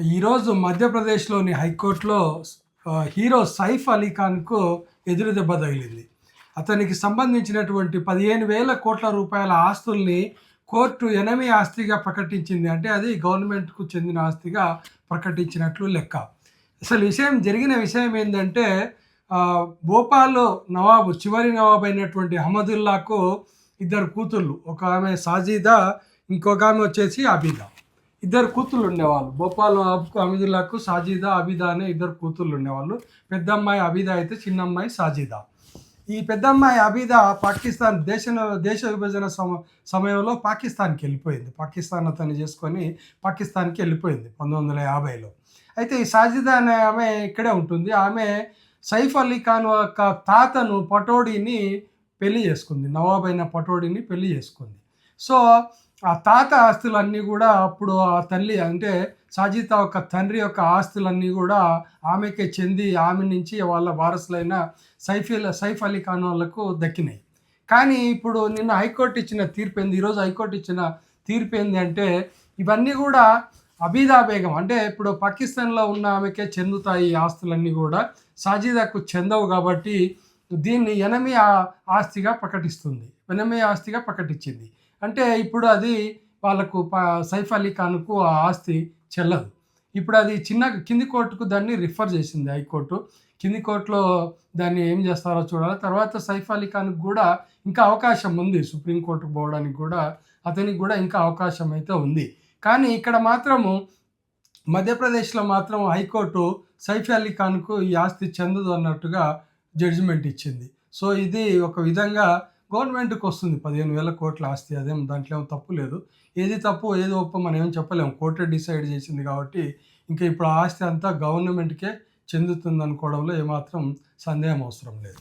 ఈరోజు మధ్యప్రదేశ్లోని హైకోర్టులో హీరో సైఫ్ అలీ ఖాన్కు ఎదురు దెబ్బ తగిలింది. అతనికి సంబంధించినటువంటి పదిహేను వేల కోట్ల రూపాయల ఆస్తుల్ని కోర్టు ఎనమి ఆస్తిగా ప్రకటించింది. అంటే అది గవర్నమెంట్కు చెందిన ఆస్తిగా ప్రకటించినట్లు లెక్క. అసలు విషయం జరిగిన విషయం ఏంటంటే భోపాల్లో నవాబు చివరి నవాబు అయినటువంటి అహ్మదుల్లాకు ఇద్దరు కూతుళ్ళు. ఒక ఆమె సాజీదా ఇంకొక ఆమె వచ్చేసి అబీదా. ఇద్దరు కూతుళ్ళు ఉండేవాళ్ళు. భోపాల్ నవాబ్కు అమిదుల్లాకు సాజీదా అబిదా అనే ఇద్దరు కూతుళ్ళు ఉండేవాళ్ళు. పెద్ద అమ్మాయి అబిదా అయితే చిన్న అమ్మాయి సాజీదా. ఈ పెద్ద అమ్మాయి అబిదా పాకిస్తాన్ దేశ దేశ విభజన సమ సమయంలో పాకిస్తాన్కి వెళ్ళిపోయింది. పాకిస్తాన్ అతన్ని చేసుకొని పాకిస్తాన్కి వెళ్ళిపోయింది పంతొమ్మిది వందల యాభైలో. అయితే ఈ సాజిదా అనే ఆమె ఇక్కడే ఉంటుంది. ఆమె సైఫ్ అలీ ఖాన్ యొక్క తాతను పటోడీని పెళ్ళి చేసుకుంది. నవాబ్ అయిన పటోడీని పెళ్ళి చేసుకుంది. సో ఆ తాత ఆస్తులన్నీ కూడా అప్పుడు ఆ తల్లి అంటే సాజిత యొక్క తండ్రి యొక్క ఆస్తులన్నీ కూడా ఆమెకే చెంది ఆమె నుంచి వాళ్ళ వారసులైన సైఫ్ సైఫ్ అలీ ఖాన్ వాళ్ళకు దక్కినాయి. కానీ ఇప్పుడు నిన్న హైకోర్టు ఇచ్చిన తీర్పు ఏంది? ఈరోజు హైకోర్టు ఇచ్చిన తీర్పు ఏంది అంటే ఇవన్నీ కూడా అబీదా బేగం అంటే ఇప్పుడు పాకిస్తాన్లో ఉన్న ఆమెకే చెందుతాయి ఈ ఆస్తులన్నీ కూడా సాజిదాకు చెందవు కాబట్టి దీన్ని ఎనమి ఆస్తిగా ప్రకటిస్తుంది. ఎనమి ఆస్తిగా ప్రకటించింది. అంటే ఇప్పుడు అది వాళ్ళకు ప- సైఫ్ అలీ ఖాన్కు ఆ ఆస్తి చెల్లదు. ఇప్పుడు అది చిన్న కింది కోర్టుకు దాన్ని రిఫర్ చేసింది హైకోర్టు. కింది కోర్టులో దాన్ని ఏం చేస్తారో చూడాలి. తర్వాత సైఫ్ అలీ ఖాన్కి కూడా ఇంకా అవకాశం ఉంది. సుప్రీంకోర్టుకు పోవడానికి కూడా అతనికి కూడా ఇంకా అవకాశం అయితే ఉంది. కానీ ఇక్కడ మాత్రము మధ్యప్రదేశ్లో మాత్రం హైకోర్టు సైఫ్ అలీ ఖాన్కు ఈ ఆస్తి చెందదు అన్నట్టుగా జడ్జిమెంట్ ఇచ్చింది. సో ఇది ఒక విధంగా గవర్నమెంట్కి వస్తుంది పదిహేను వేల కోట్ల ఆస్తి అదేం దాంట్లో ఏం తప్పు లేదు. ఏది తప్పు ఏది ఒప్ప మనం ఏం చెప్పలేము కోర్టే డిసైడ్ చేసింది కాబట్టి ఇంకా ఇప్పుడు ఆ ఆస్తి అంతా గవర్నమెంట్కే చెందుతుంది అనుకోవడంలో ఏమాత్రం సందేహం అవసరం లేదు.